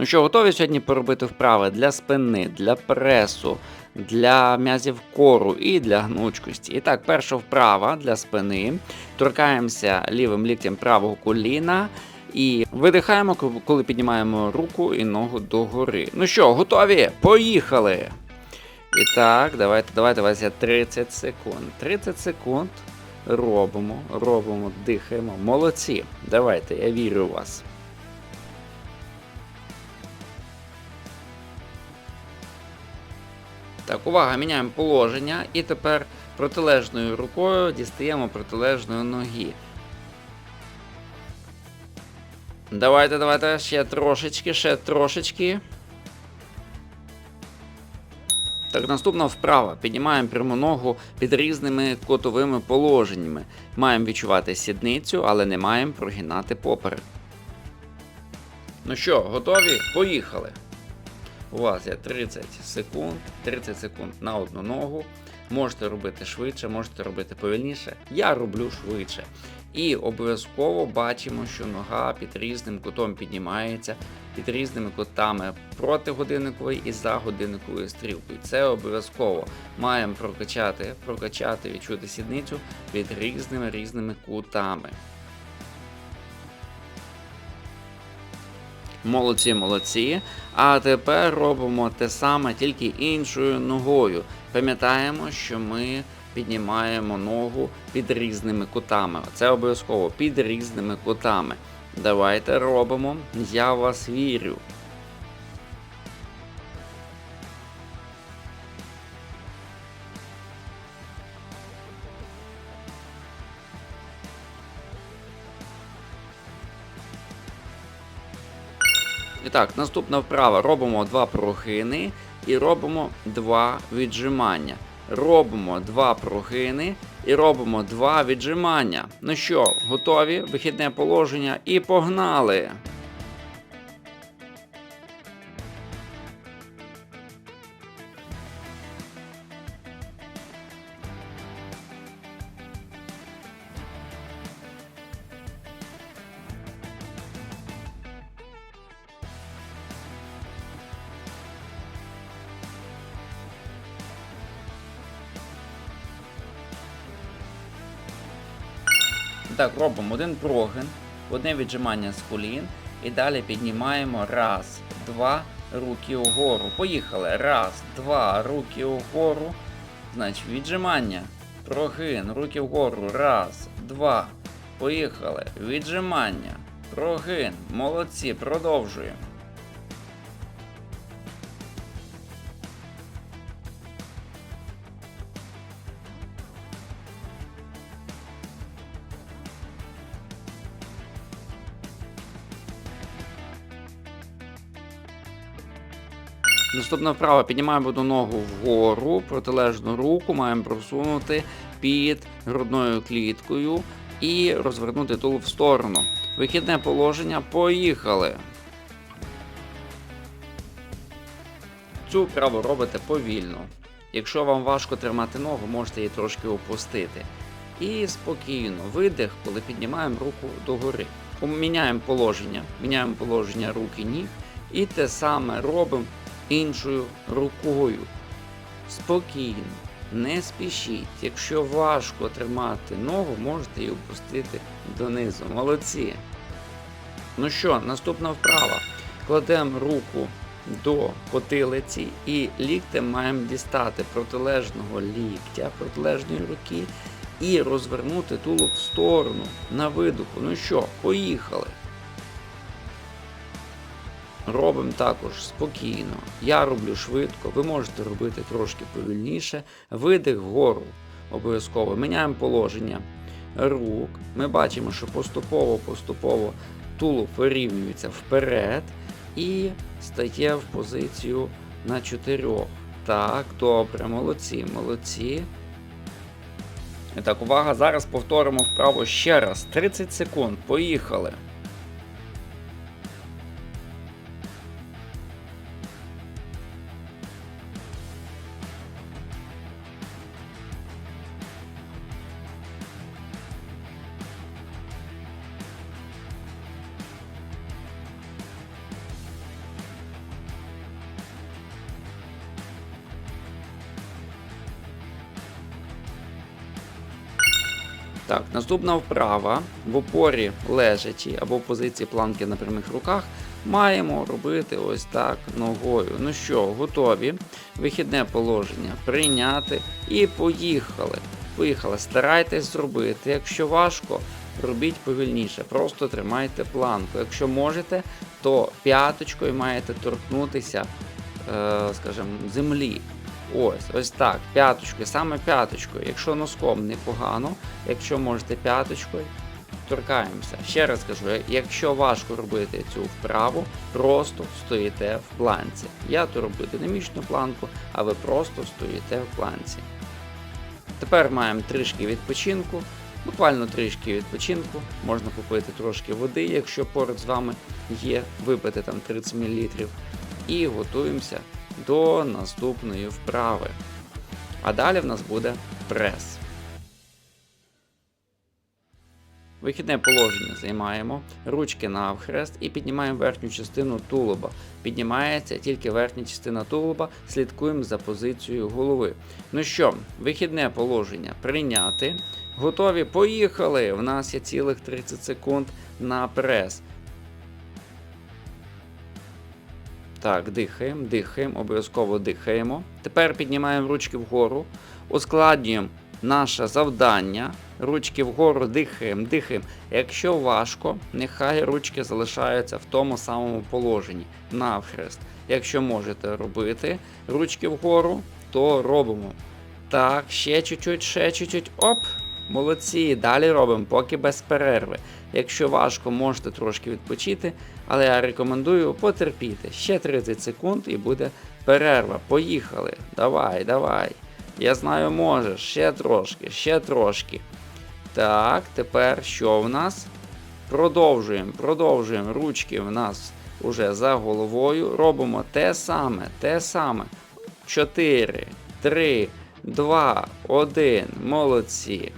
Ну що, готові сьогодні поробити вправи для спини, для пресу, для м'язів кору і для гнучкості. І так, перша вправа для спини. Торкаємося лівим ліктем правого коліна. І видихаємо, коли піднімаємо руку і ногу догори. Ну що, готові? Поїхали! І так, давайте, давайте давайте 30 секунд. 30 секунд. Робимо, робимо, дихаємо. Молодці. Давайте, я вірю в вас. Так, увага, міняємо положення і тепер протилежною рукою дістаємо протилежної ноги. Давайте, давайте, ще трошечки, ще трошечки. Так, наступна вправа. Піднімаємо пряму ногу під різними котовими положеннями. Маємо відчувати сідницю, але не маємо прогинати поперек. Ну що, готові? Поїхали! У вас є 30 секунд, 30 секунд на одну ногу. Можете робити швидше, можете робити повільніше. Я роблю швидше. І обов'язково бачимо, що нога під різним кутом піднімається, під різними кутами проти годинникової і за годинниковою стрілкою. Це обов'язково маємо прокачати, прокачати, відчути сідницю під різними різними кутами. Молодці, молодці. А тепер робимо те саме, тільки іншою ногою. Пам'ятаємо, що ми піднімаємо ногу під різними кутами. Це обов'язково під різними кутами. Давайте робимо. Я вас вірю. Так, наступна вправа. Робимо два прогини і робимо два віджимання. Робимо два прогини і робимо два віджимання. Ну що, готові? Вихідне положення і погнали! Так, робимо один прогин, одне віджимання з колін. І далі піднімаємо раз, два, руки угору. Поїхали. Раз, два, руки угору. Значить, віджимання. Прогин, руки вгору. Раз, два. Поїхали. Віджимання. Прогин. Молодці. Продовжуємо. Наступна вправа. Піднімаємо одну ногу вгору, протилежну руку маємо просунути під грудною кліткою і розвернути тулуб в сторону. Вихідне положення. Поїхали. Цю вправу робите повільно. Якщо вам важко тримати ногу, можете її трошки опустити. І спокійно видих, коли піднімаємо руку догори. Міняємо положення, міняємо положення рук і ніг. І те саме робимо іншою рукою. Спокійно, не спішіть. Якщо важко тримати ногу, можете її опустити донизу. Молодці. Ну що, наступна вправа. Кладемо руку до потилиці і ліктем маємо дістати протилежного ліктя, протилежної руки і розвернути тулуб в сторону на видуху. Ну що, поїхали. Робимо також спокійно. Я роблю швидко, ви можете робити трошки повільніше. Видих вгору. Обов'язково міняємо положення рук. Ми бачимо, що поступово-поступово тулуб вирівнюється вперед і стає в позицію на чотирьох. Так, добре, молодці, молодці. Так, увага, зараз повторимо вправо ще раз. 30 секунд. Поїхали. Так, наступна вправа в опорі лежачі або в позиції планки на прямих руках маємо робити ось так ногою. Ну що, готові? Вихідне положення прийняти і поїхали. Поїхали. Старайтесь зробити. Якщо важко, робіть повільніше. Просто тримайте планку. Якщо можете, то п'яточкою маєте торкнутися, е, скажімо, землі. Ось, ось так, п'яточкою, саме п'яточкою. Якщо носком непогано, якщо можете п'яточкою, торкаємося. Ще раз кажу, якщо важко робити цю вправу, просто стоїте в планці. Я то роблю динамічну планку, а ви просто стоїте в планці. Тепер маємо трішки відпочинку, буквально трішки відпочинку. Можна купити трошки води, якщо поруч з вами є, випити там 30 мл. І готуємося до наступної вправи. А далі в нас буде прес. Вихідне положення займаємо, ручки навхрест і піднімаємо верхню частину тулуба. Піднімається тільки верхня частина тулуба, слідкуємо за позицією голови. Ну що, вихідне положення прийняти. Готові? Поїхали! В нас є цілих 30 секунд на прес. Так, дихаємо, дихаємо, обов'язково дихаємо. Тепер піднімаємо ручки вгору, ускладнюємо наше завдання. Ручки вгору дихаємо, дихаємо. Якщо важко, нехай ручки залишаються в тому самому положенні навхрест. Якщо можете робити ручки вгору, то робимо. Так, ще чуть-чуть, ще чуть-чуть. Оп! Молодці, далі робимо, поки без перерви. Якщо важко, можете трошки відпочити, але я рекомендую потерпіти. Ще 30 секунд і буде перерва. Поїхали. Давай, давай. Я знаю, можеш. Ще трошки, ще трошки. Так, тепер що в нас? Продовжуємо, продовжуємо. Ручки в нас уже за головою. Робимо те саме, те саме. 4, 3, 2, 1. Молодці.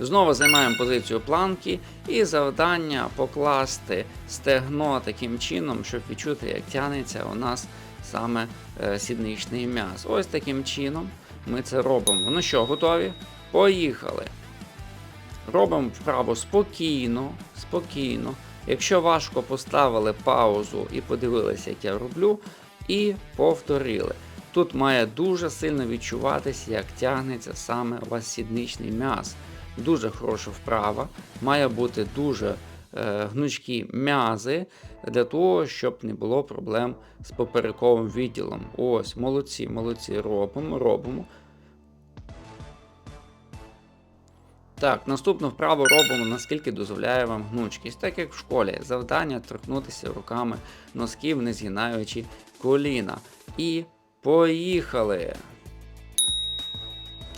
Знову займаємо позицію планки і завдання покласти стегно таким чином, щоб відчути, як тягнеться у нас саме е, сідничний м'яз. Ось таким чином ми це робимо. Ну що, готові? Поїхали! Робимо вправо спокійно, спокійно. Якщо важко поставили паузу і подивилися, як я роблю, і повторили. Тут має дуже сильно відчуватися, як тягнеться саме у вас сідничний м'яз. Дуже хороша вправа, має бути дуже е, гнучкі м'язи для того, щоб не було проблем з поперековим відділом. Ось, молодці, молодці, робимо, робимо. Так, наступну вправу робимо, наскільки дозволяє вам гнучкість, так як в школі. Завдання торкнутися руками носків, не згинаючи коліна. І поїхали!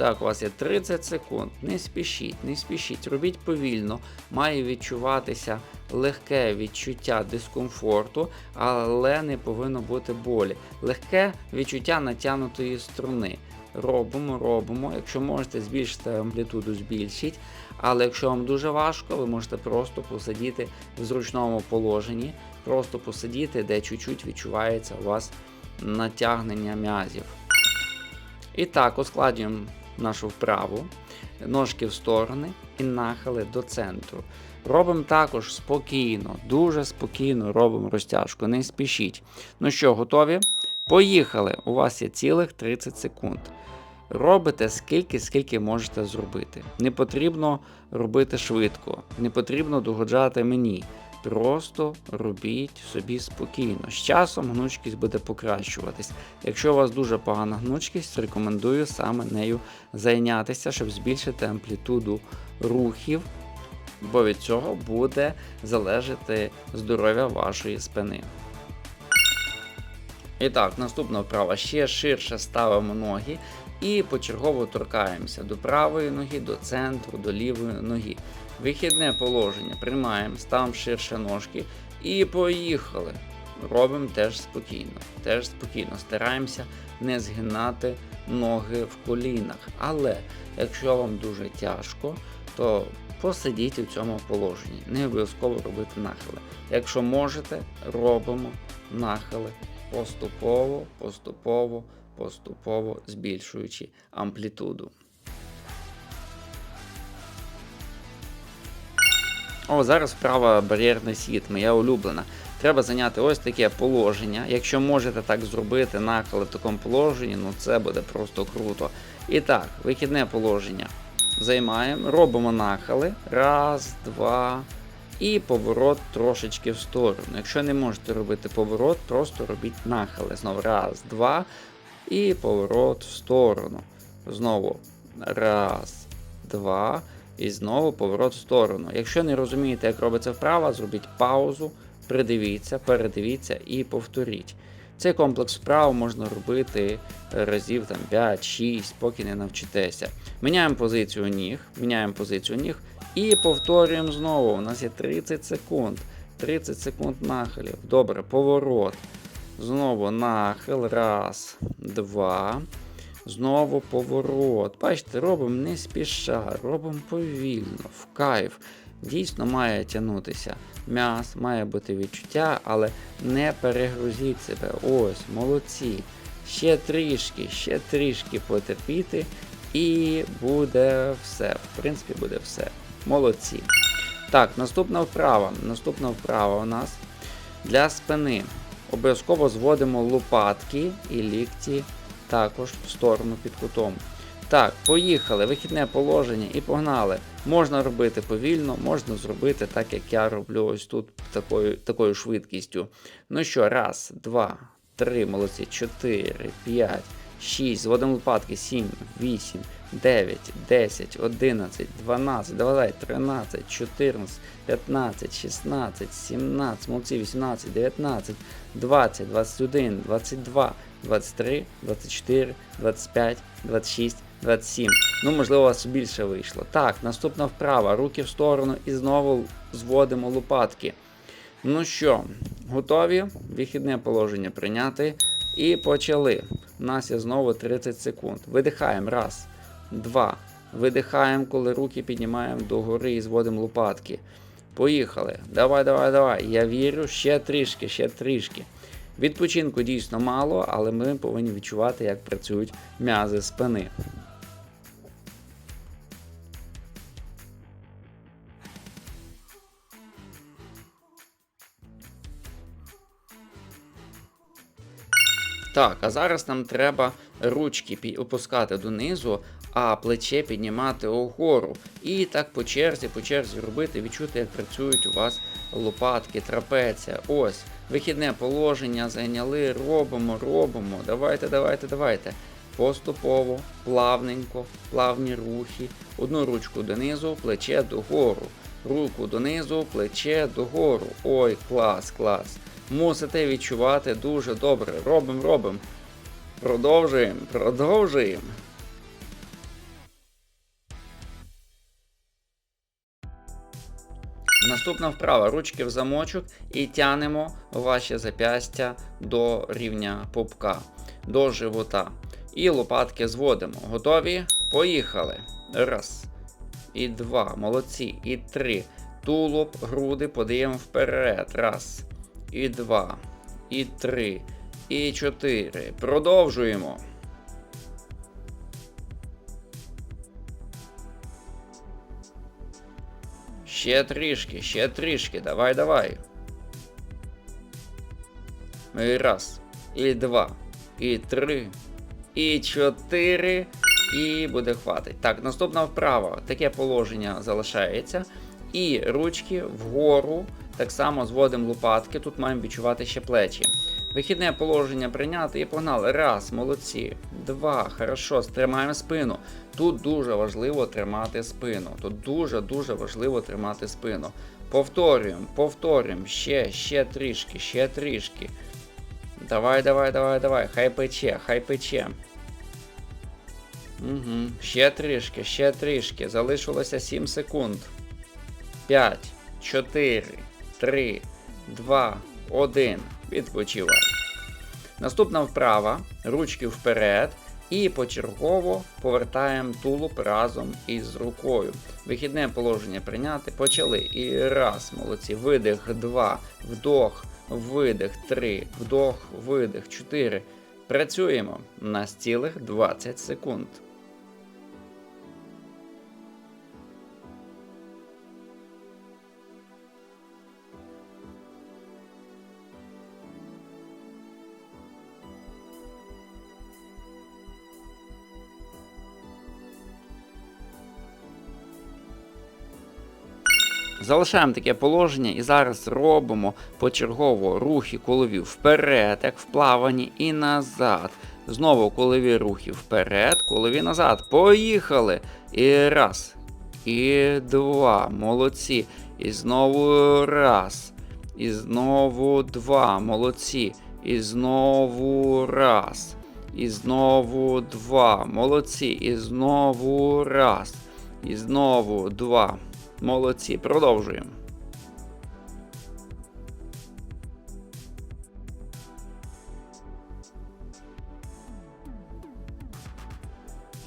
Так, у вас є 30 секунд. Не спішіть, не спішіть, робіть повільно, має відчуватися легке відчуття дискомфорту, але не повинно бути болі. Легке відчуття натягнутої струни. Робимо, робимо. Якщо можете збільшити амплітуду, збільшіть. Але якщо вам дуже важко, ви можете просто посидіти в зручному положенні, просто посидіти, де чуть-чуть відчувається у вас натягнення м'язів. І так, ускладнюємо нашу вправу, ножки в сторони і нахили до центру. Робимо також спокійно, дуже спокійно робимо розтяжку, не спішіть. Ну що, готові? Поїхали! У вас є цілих 30 секунд. Робите скільки, скільки можете зробити. Не потрібно робити швидко, не потрібно догоджати мені. Просто робіть собі спокійно. З часом гнучкість буде покращуватись. Якщо у вас дуже погана гнучкість, рекомендую саме нею зайнятися, щоб збільшити амплітуду рухів, бо від цього буде залежати здоров'я вашої спини. І так, наступна вправа ще ширше ставимо ноги і почергово торкаємося до правої ноги, до центру, до лівої ноги. Вихідне положення приймаємо, ставимо ширше ножки і поїхали. Робимо теж спокійно. Теж спокійно. Стараємося не згинати ноги в колінах. Але якщо вам дуже тяжко, то посидіть у цьому положенні. Не обов'язково робити нахили. Якщо можете, робимо нахили поступово, поступово, поступово збільшуючи амплітуду. О, зараз вправа бар'єрний світ, моя улюблена. Треба зайняти ось таке положення. Якщо можете так зробити, нахили в такому положенні, ну це буде просто круто. І так, вихідне положення. Займаємо, робимо нахили. Раз, два. І поворот трошечки в сторону. Якщо не можете робити поворот, просто робіть нахили. Знову раз, два. І поворот в сторону. Знову раз, два. І знову поворот в сторону. Якщо не розумієте, як робиться вправа, зробіть паузу, придивіться, передивіться і повторіть. Цей комплекс вправ можна робити разів там 5-6, поки не навчитеся. Міняємо позицію ніг, міняємо позицію ніг і повторюємо знову. У нас є 30 секунд. 30 секунд нахилів. Добре, поворот. Знову нахил. Раз, два. Знову поворот. Бачите, робимо не спіша, робимо повільно, в кайф. Дійсно має тягнутися. М'яс, має бути відчуття, але не перегрузіть себе. Ось, молодці. Ще трішки, ще трішки потерпіти, і буде все. В принципі, буде все. Молодці. Так, наступна вправа. Наступна вправа у нас для спини. Обов'язково зводимо лопатки і лікті також в сторону під кутом. Так, поїхали, вихідне положення і погнали. Можна робити повільно, можна зробити так, як я роблю ось тут такою такою швидкістю. Ну що, раз, два, три, молодці, чотири, п'ять, шість, зводимо лопатки, сім, вісім, дев'ять, десять, одинадцять, дванадцять, давай, тринадцять, чотирнадцять, п'ятнадцять, шістнадцять, сімнадцять, молодці, вісімнадцять, дев'ятнадцять, двадцять, двадцять один, двадцять два. 23, 24, 25, 26, 27. Ну, можливо, у вас більше вийшло. Так, наступна вправа. Руки в сторону і знову зводимо лопатки. Ну що, готові? Вихідне положення прийняти. І почали. У нас є знову 30 секунд. Видихаємо. Раз, два. Видихаємо, коли руки піднімаємо догори і зводимо лопатки. Поїхали. Давай, давай, давай. Я вірю, ще трішки, ще трішки. Відпочинку дійсно мало, але ми повинні відчувати, як працюють м'язи спини. Так, а зараз нам треба ручки опускати донизу, а плече піднімати угору. І так по черзі, по черзі робити, відчути, як працюють у вас лопатки, трапеція. Ось. Вихідне положення зайняли, робимо, робимо. Давайте, давайте, давайте. Поступово, плавненько, плавні рухи. Одну ручку донизу, плече догору. Руку донизу, плече догору. Ой, клас, клас. Мусите відчувати дуже добре. Робимо, робимо. Продовжуємо, продовжуємо. Наступна вправа. Ручки в замочок і тянемо ваші зап'ястя до рівня пупка, до живота. І лопатки зводимо. Готові? Поїхали. Раз. І два. Молодці. І три. Тулуб, груди подаємо вперед. Раз. І два. І три. І чотири. Продовжуємо. Ще трішки, ще трішки. Давай, давай. І раз. І два. І три. І чотири. І буде хватить. Так, наступна вправа. Таке положення залишається. І ручки вгору. Так само зводимо лопатки. Тут маємо відчувати ще плечі. Вихідне положення прийняти і погнали. Раз, молодці. Два. Хорошо, стримаємо спину. Тут дуже важливо тримати спину. Тут дуже-дуже важливо тримати спину. Повторюємо, повторюємо. Ще, ще трішки, ще трішки. Давай, давай, давай, давай. Хай пече, хай пече. Угу. Ще трішки, ще трішки. Залишилося 7 секунд. 5, 4, 3, 2, 1. Відпочивай. Наступна вправа. Ручки вперед. І почергово повертаємо тулуб разом із рукою. Вихідне положення прийняти. Почали. І раз, молодці. Видих, два, вдох, видих, три, вдох, видих, чотири. Працюємо на цілих 20 секунд. Залишаємо таке положення і зараз робимо почергово рухи колові вперед, як в плаванні, і назад. Знову колові рухи вперед, колові назад. Поїхали! І раз. І два. Молодці. І знову раз. І знову два. Молодці. І знову раз. І знову два. Молодці. І знову раз. І знову два. Молодці. Продовжуємо.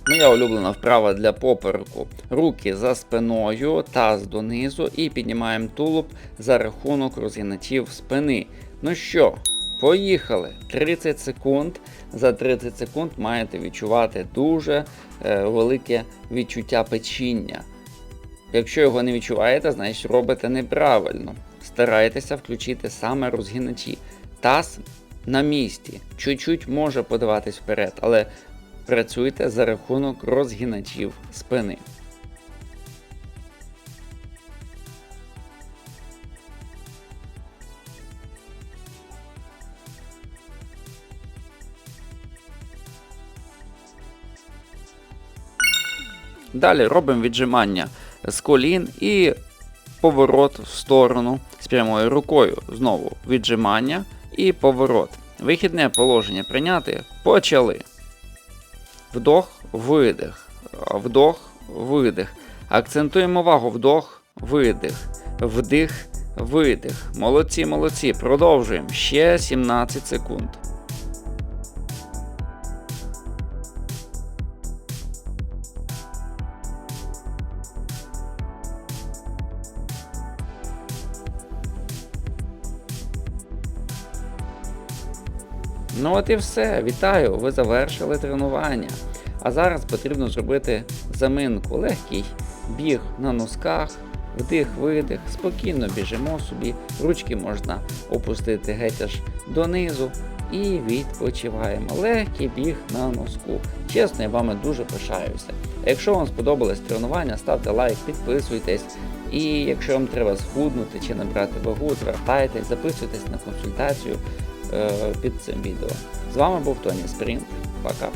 Моя улюблена вправа для попереку. Руки за спиною, таз донизу і піднімаємо тулуб за рахунок розгиначів спини. Ну що, поїхали! 30 секунд. За 30 секунд маєте відчувати дуже е, велике відчуття печіння. Якщо його не відчуваєте, значить робите неправильно. Старайтеся включити саме розгиначі. Таз на місці. Чуть-чуть може подаватись вперед, але працюйте за рахунок розгиначів спини. Далі робимо віджимання з колін і поворот в сторону з прямою рукою. Знову віджимання і поворот. Вихідне положення прийняти. Почали. Вдох, видих. Вдох, видих. Акцентуємо увагу. Вдох, видих. Вдих, видих. Молодці, молодці. Продовжуємо. Ще 17 секунд. Ну от і все. Вітаю! Ви завершили тренування. А зараз потрібно зробити заминку. Легкий біг на носках, вдих-видих, спокійно біжимо собі. Ручки можна опустити геть аж донизу. І відпочиваємо. Легкий біг на носку. Чесно, я вами дуже пишаюся. Якщо вам сподобалось тренування, ставте лайк, підписуйтесь. І якщо вам треба схуднути чи набрати вагу, звертайтесь, записуйтесь на консультацію під цим відео. З вами був Тоні Спринт. Пока.